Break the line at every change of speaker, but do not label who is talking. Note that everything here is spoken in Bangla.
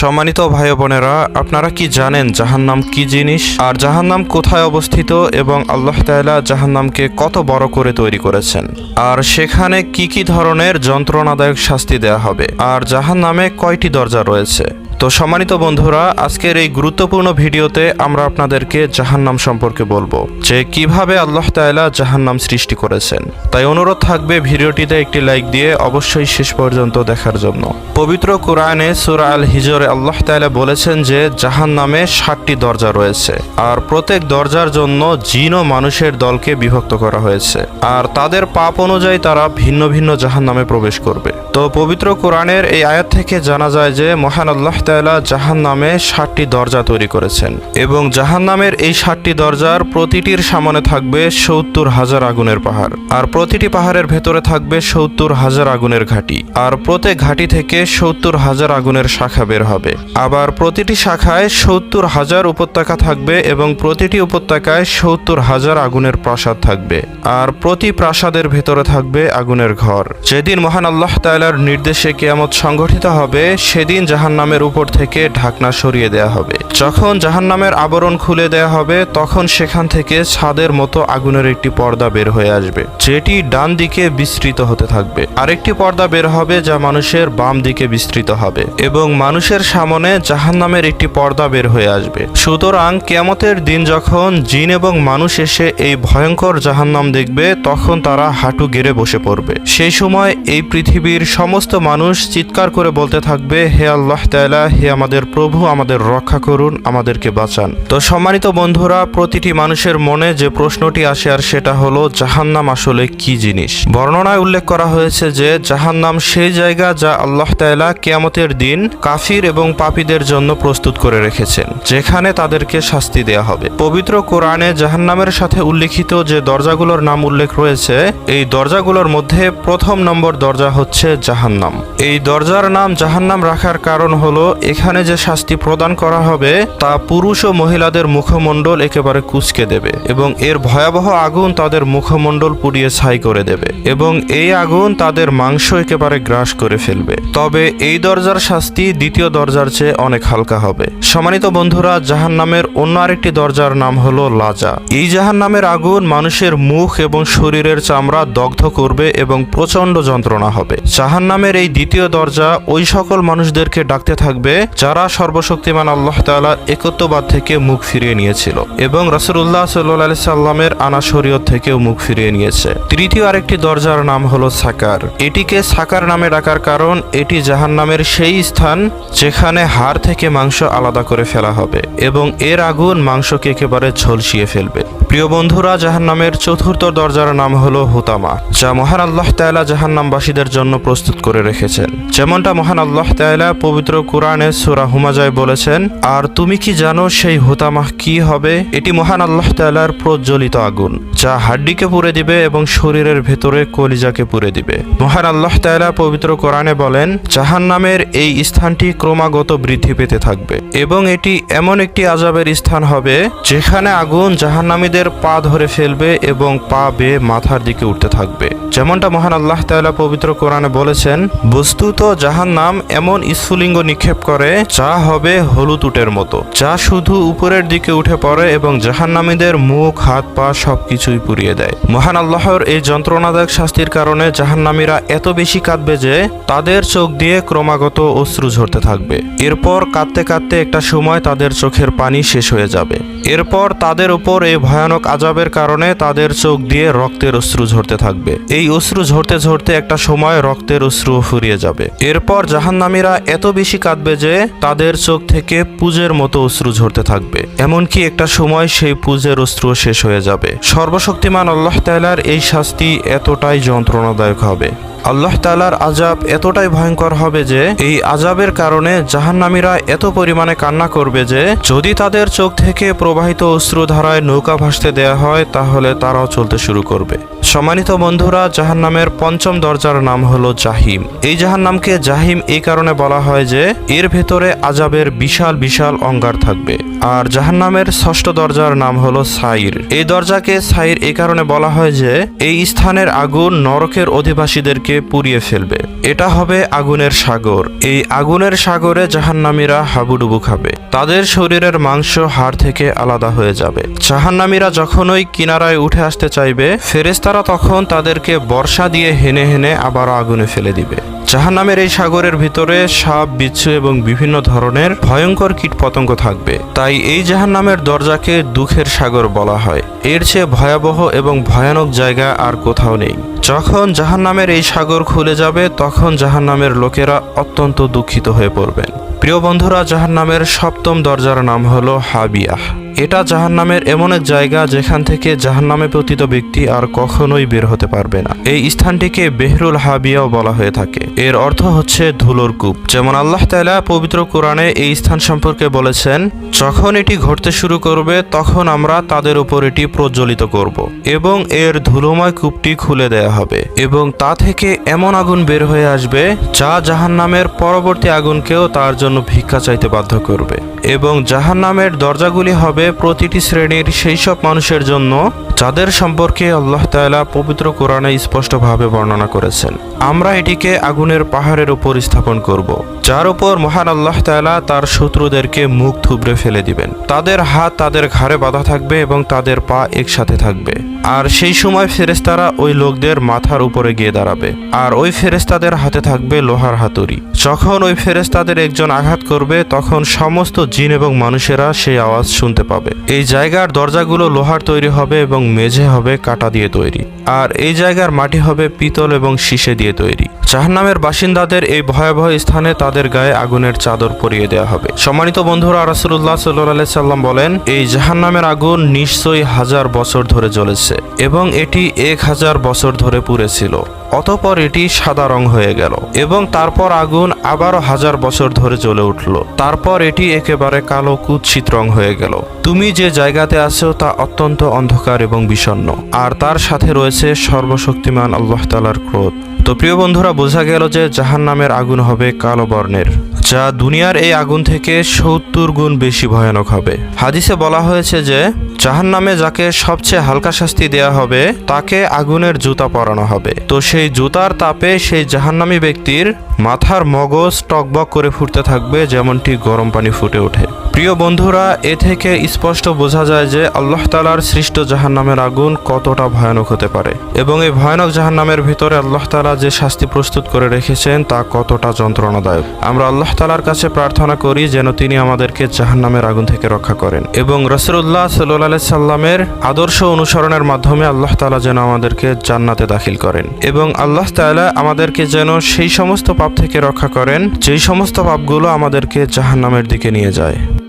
সম্মানিত ভাই বোনেরা আপনারা কি জানেন জাহান্নাম কি জিনিস? আর জাহান্নাম কোথায় অবস্থিত এবং আল্লাহ তাআলা জাহান্নামকে কত বড় করে তৈরি করেছেন? আর সেখানে কি কি ধরনের যন্ত্রণাদায়ক শাস্তি দেয়া হবে? আর জাহান্নামে কয়টি দরজা রয়েছে? তো সম্মানিত বন্ধুরা, আজকের এই গুরুত্বপূর্ণ ভিডিওতে আমরা আপনাদেরকে জাহান্নাম সম্পর্কে বলব, যে কীভাবে আল্লাহ তাআলা জাহান্নাম সৃষ্টি করেছেন। তাই অনুরোধ থাকবে ভিডিওটিতে একটি লাইক দিয়ে অবশ্যই শেষ পর্যন্ত দেখার জন্য। পবিত্র কোরআনে সূরা আল হিজরে আল্লাহ তাআলা বলেছেন যে জাহান্নামে ষাটটি দরজা রয়েছে, আর প্রত্যেক দরজার জন্য জিন ও মানুষের দলকে বিভক্ত করা হয়েছে, আর তাদের পাপ অনুযায়ী তারা ভিন্ন ভিন্ন জাহান্নামে প্রবেশ করবে। তো পবিত্র কোরআনের এই আয়াত থেকে জানা যায় যে মহান আল্লাহ তাআলা জাহান্নামে ষাটটি দরজা তৈরি করেছেন এবং জাহান্নামের এই ষাটটি দরজার প্রতিটির সামনে থাকবে সত্তর হাজার আগুনের পাহাড়। আর প্রতিটি পাহাড়ের ভেতরে থাকবে সত্তর হাজার আগুনের ঘাঁটি। আর প্রত্যেক ঘাঁটি থেকে সত্তর হাজার আগুনের শাখা বের হবে। আবার প্রতিটি শাখায় সত্তর হাজার উপত্যকা থাকবে এবং প্রতিটি উপত্যকায় সত্তর হাজার আগুনের প্রাসাদ থাকবে। আর প্রতি প্রাসাদের ভেতরে থাকবে আগুনের ঘর। যেদিন মহান আল্লাহ তাআলার নির্দেশে কেয়ামত সংগঠিত হবে, সেদিন জাহান্নামের উপর থেকে ঢাকনা সরিয়ে দেয়া হবে। যখন জাহান্নামের আবরণ খুলে দেয়া হবে, তখন সেখান থেকে ছাদের মতো আগুনের একটি পর্দা বের হয়ে আসবে, যেটি ডান দিকে বিস্তৃত হতে থাকবে। আরেকটি পর্দা বের হবে যা মানুষের বাম দিকে বিস্তৃত হবে এবং মানুষের সামনে জাহান্নামের একটি পর্দা বের হয়ে আসবে। সুতরাং কেয়ামতের দিন যখন জিন এবং মানুষ এসে এই ভয়ঙ্কর জাহান্নাম দেখবে, তখন তারা হাঁটু গেড়ে বসে পড়বে। সেই সময় এই পৃথিবীর সমস্ত মানুষ চিৎকার করে বলতে থাকবে, হে আল্লাহ তাআলা হে আমাদের প্রভু, আমাদের রক্ষা করুন, আমাদেরকে বাঁচান। তো সম্মানিত বন্ধুরা, প্রতিটি মানুষের মনে যে প্রশ্নটি আসে আর সেটা হলো, জাহান্নাম আসলে কি জিনিস? বর্ণনায় উল্লেখ করা হয়েছে যে, জাহান্নাম সেই জায়গা যা আল্লাহ তাআলা কেয়ামতের দিন কাফির এবং পাপীদের জন্য প্রস্তুত করে রেখেছেন, যেখানে তাদেরকে শাস্তি দেয়া হবে। পবিত্র কোরআনে জাহান্নামের সাথে উল্লেখিত যে দরজাগুলোর নাম উল্লেখ রয়েছে, এই দরজাগুলোর মধ্যে প্রথম নম্বর দরজা হচ্ছে জাহান্নাম। এই দরজার নাম জাহান্নাম রাখার কারণ হলো এখানে যে শাস্তি প্রদান করা হবে, তা পুরুষ ও মহিলাদের মুখমণ্ডল একেবারে কুচকে দেবে এবং এর ভয়াবহ আগুন তাদের মুখমণ্ডল পুড়িয়ে ছাই করে দেবে এবং এই আগুন তাদের মাংস একেবারে গ্রাস করে ফেলবে। তবে এই দরজার শাস্তি দ্বিতীয় দরজার চেয়ে অনেক হালকা হবে। সম্মানিত বন্ধুরা জাহান নামের অন্য আরেকটি দরজার নাম হলো লাজা। এই জাহান নামের আগুন মানুষের মুখ এবং শরীরের চামড়া দগ্ধ করবে এবং প্রচণ্ড যন্ত্রণা হবে। জাহান নামের এই দ্বিতীয় দরজা ওই সকল মানুষদেরকে ডাকতে থাকবে যারা সর্বশক্তিমান আল্লাহ তাআলার একত্ববাদ থেকে মুখ ফিরিয়ে নিয়েছিল এবং রসুল্লাহ সাল্লাহ সাল্লামের আনা শরীয়ত থেকেও মুখ ফিরিয়ে নিয়েছে। তৃতীয় আরেকটি দরজার নাম হলো সাকার। এটিকে সাকার নামে ডাকার কারণ, এটি জাহান নামের সেই স্থান যেখানে হাড় থেকে মাংস আলাদা করে ফেলা হবে এবং এর আগুন মাংসকে একেবারে ঝলসিয়ে ফেলবে। প্রিয় বন্ধুরা, জাহান্নামের চতুর্থ দরজার নাম হলো হুতামা, যা মহান আল্লাহ তাআলা জাহান্নামবাসীদের জন্য প্রস্তুত করে রেখেছেন। যেমনটা মহান আল্লাহ তাআলা পবিত্র কোরআনে সূরা হুমাজায় বলেছেন, আর তুমি কি জানো সেই হুতামা কি হবে? এটি মহান আল্লাহ তাআলার প্রজ্বলিত আগুন, যা হাড্ডিকে পুড়ে দিবে এবং শরীরের ভেতরে কলিজাকে পুড়ে দিবে। মহান আল্লাহ তাআলা পবিত্র কোরআনে বলেন, জাহান্নামের এই স্থানটি ক্রমাগত বৃদ্ধি পেতে থাকবে এবং এটি এমন একটি আজাবের স্থান হবে, যেখানে আগুন জাহান্নামীদের পা ধরে ফেলবে এবং পা বেয়ে মাথার দিকে উঠতে থাকবে। যেমনটা মহান আল্লাহ তাআলা পবিত্র কোরআনে বলেছেন, বস্তুত জাহান্নাম এমন স্ফুলিঙ্গ নিক্ষেপ করে, যা হবে হলুদ উটের মতো। যা শুধু উপরের দিকে উঠে পড়ে এবং জাহান্নামীদের মুখ, হাত, পা সবকিছুই পুড়িয়ে দেয়। মহান আল্লাহর এই যন্ত্রণাদায়ক শাস্তির কারণে জাহান্নামীরা এত বেশি কাঁদবে যে, তাদের চোখ দিয়ে ক্রমাগত অশ্রু ঝরতে থাকবে। এরপর কাঁদতে কাঁদতে একটা সময় তাদের চোখের পানি শেষ হয়ে যাবে। এরপর তাদের উপর এই ভয়ানক আজাবের কারণে তাদের চোখ দিয়ে রক্তের অশ্রু ঝরতে থাকবে। এই অশ্রু ঝরতে ঝরতে একটা সময় রক্তের অশ্রু ফুরিয়ে যাবে। এরপর জাহান্নামীরা এত বেশি কাঁদবে যে তাদের চোখ থেকে পুজের মতো অশ্রু ঝরতে থাকবে। এমনকি একটা সময় সেই পুজের অশ্রু শেষ হয়ে যাবে। সর্বশক্তিমান আল্লাহ তাআলার এই শাস্তি এতটাই যন্ত্রণাদায়ক হবে। আল্লাহ তালার আজাব এতটাই ভয়ঙ্কর হবে যে, এই আজাবের কারণে জাহান্নামীরা এত পরিমাণে কান্না করবে যে, যদি তাদের চোখ থেকে প্রবাহিত অশ্রুধারায় নৌকা ভাসতে দেয়া হয়, তাহলে তারাও চলতে শুরু করবে। সম্মানিত বন্ধুরা, জাহান্নামের পঞ্চম দরজার নাম হলো জাহিম। এই জাহান্নামকে জাহিম এই কারণে বলা হয় যে, এর ভেতরে আজাবের বিশাল বিশাল অঙ্গার থাকবে। আর জাহান্নামের ষষ্ঠ দরজার নাম হলো সাইর। এই দরজাকে সাইর এই কারণে বলা হয় যে, এই স্থানের আগুন নরকের অধিবাসীদেরকে তাদেরকে পুড়িয়ে ফেলবে। এটা হবে আগুনের সাগর। এই আগুনের সাগরে জাহান্নামীরা হাবুডুবু খাবে। তাদের শরীরের মাংস হাড় থেকে আলাদা হয়ে যাবে। জাহান্নামীরা যখনই কিনারায় উঠে আসতে চাইবে ফেরেস্তারা তখন তাদেরকে বর্ষা দিয়ে হেনে হেনে আবার আগুনে ফেলে দিবে। জাহান্নামের এই সাগরের ভিতরে সাপ, বিচ্ছু এবং বিভিন্ন ধরনের ভয়ঙ্কর কীটপতঙ্গ থাকবে। তাই এই জাহান্নামের দরজাকে দুঃখের সাগর বলা হয়। এর চেয়ে ভয়াবহ এবং ভয়ানক জায়গা আর কোথাও নেই। যখন জাহান্নামের এই সাগর খুলে যাবে, তখন জাহান্নামের লোকেরা অত্যন্ত দুঃখিত হয়ে পড়বেন। প্রিয় বন্ধুরা, জাহান্নামের সপ্তম দরজার নাম হলো হাবিয়াহ। এটা জাহান্নামের এমন এক জায়গা যেখান থেকে জাহান্নামে পতিত ব্যক্তি আর কখনোই বের হতে পারবে না। এই স্থানটিকে বেহরুল হাবিয়াও বলা হয়ে থাকে। এর অর্থ হচ্ছে ধুলোর কূপ। যেমন আল্লাহ তাআলা পবিত্র কোরআনে এই স্থান সম্পর্কে বলেছেন, যখন এটি ঘটতে শুরু করবে, তখন আমরা তাদের উপর এটি প্রজ্বলিত করব এবং এর ধুলোময় কূপটি খুলে দেয়া হবে এবং তা থেকে এমন আগুন বের হয়ে আসবে যা জাহান্নামের পরবর্তী আগুনকেও তার জন্য ভিক্ষা চাইতে বাধ্য করবে এবং জাহান্নামের দরজাগুলি হবে প্রতিটি শ্রেণির সেই সব মানুষের জন্য যাদের সম্পর্কে আল্লাহ তাআলা পবিত্র কোরআনে স্পষ্টভাবে বর্ণনা করেছেন। আমরা এটিকে আগুনের পাহাড়ের উপর স্থাপন করব, যার উপর মহান আল্লাহ তাআলা তার শত্রুদেরকে মুখ থুবড়ে ফেলে দিবেন। তাদের হাত তাদের ঘাড়ে বাঁধা থাকবে এবং তাদের পা একসাথে থাকবে। আর সেই সময় ফেরেস্তারা ওই লোকদের মাথার উপরে গিয়ে দাঁড়াবে, আর ওই ফেরেস্তাদের হাতে থাকবে লোহার হাতুড়ি। যখন ওই ফেরেস্তাদের একজন আঘাত করবে, তখন সমস্ত জিন এবং মানুষেরা সেই আওয়াজ শুনতে পাবে। এই জায়গার দরজাগুলো লোহার তৈরি হবে এবং মেঝে হবে কাটা দিয়ে তৈরি। আর এই জায়গার মাটি হবে পিতল এবং শীষে দিয়ে তৈরি। জাহান্নামের বাসিন্দাদের এই ভয়াবহ স্থানে তাদের গায়ে আগুনের চাদর পরিয়ে দেওয়া হবে। সম্মানিত বন্ধুরা রাসুল্লাহ সাল্লাহ সাল্লাম বলেন, এই জাহান্নামের আগুন নিশ্চয়ই হাজার বছর ধরে জ্বলেছে এবং এটি এক হাজার বছর ধরে পুড়েছিল অতপর এটি সাদা রং হয়ে গেল এবং তারপর আগুন আবারও হাজার বছর ধরে জ্বলে উঠল। তারপর এটি একেবারে কালো কুৎসিত রং হয়ে গেল। তুমি যে জায়গাতে আছো তা অত্যন্ত অন্ধকার এবং বিষণ্ণ। আর তার সাথে রয়েছে সর্বশক্তিমান আল্লাহ তালার ক্রোধ। তো প্রিয় বন্ধুরা, বোঝা গেল যে জাহান নামের আগুন হবে কালো বর্ণের, যা দুনিয়ার এই আগুন থেকে সত্তর গুণ বেশি ভয়ানক হবে। হাদিসে বলা হয়েছে যে জাহান নামে যাকে সবচেয়ে হালকা শাস্তি দেয়া হবে, তাকে আগুনের জুতা পরানো হবে। তো সেই জুতার তাপে সেই জাহান্নামী ব্যক্তির মাথার মগজ টকবক করে ফুটতে থাকবে, যেমনটি গরম পানি ফুটে ওঠে। প্রিয় বন্ধুরা, এ থেকে স্পষ্ট বোঝা যায় যে আল্লাহ তালার সৃষ্ট জাহান্নামের আগুন কতটা ভয়ানক হতে পারে। এবং এই ভয়ানক জাহান্নামের ভিতরে আল্লাহ তালা যে শাস্তি প্রস্তুত করে রেখেছেন, তা কতটা যন্ত্রণাদায়ক। আমরা আল্লাহ তালার কাছে প্রার্থনা করি যেন তিনি আমাদেরকে জাহান্নামের আগুন থেকে রক্ষা করেন। এবং রসুল্লাহ সাল্লাহ সাল্লামের আদর্শ অনুসরণের মাধ্যমে আল্লাহ তালা যেন আমাদেরকে জান্নাতে দাখিল করেন এবং আল্লাহ তালা আমাদেরকে যেন সেই সমস্ত পাপ থেকে রক্ষা করেন, যেই সমস্ত পাপগুলো আমাদেরকে জাহান্নামের দিকে নিয়ে যায়।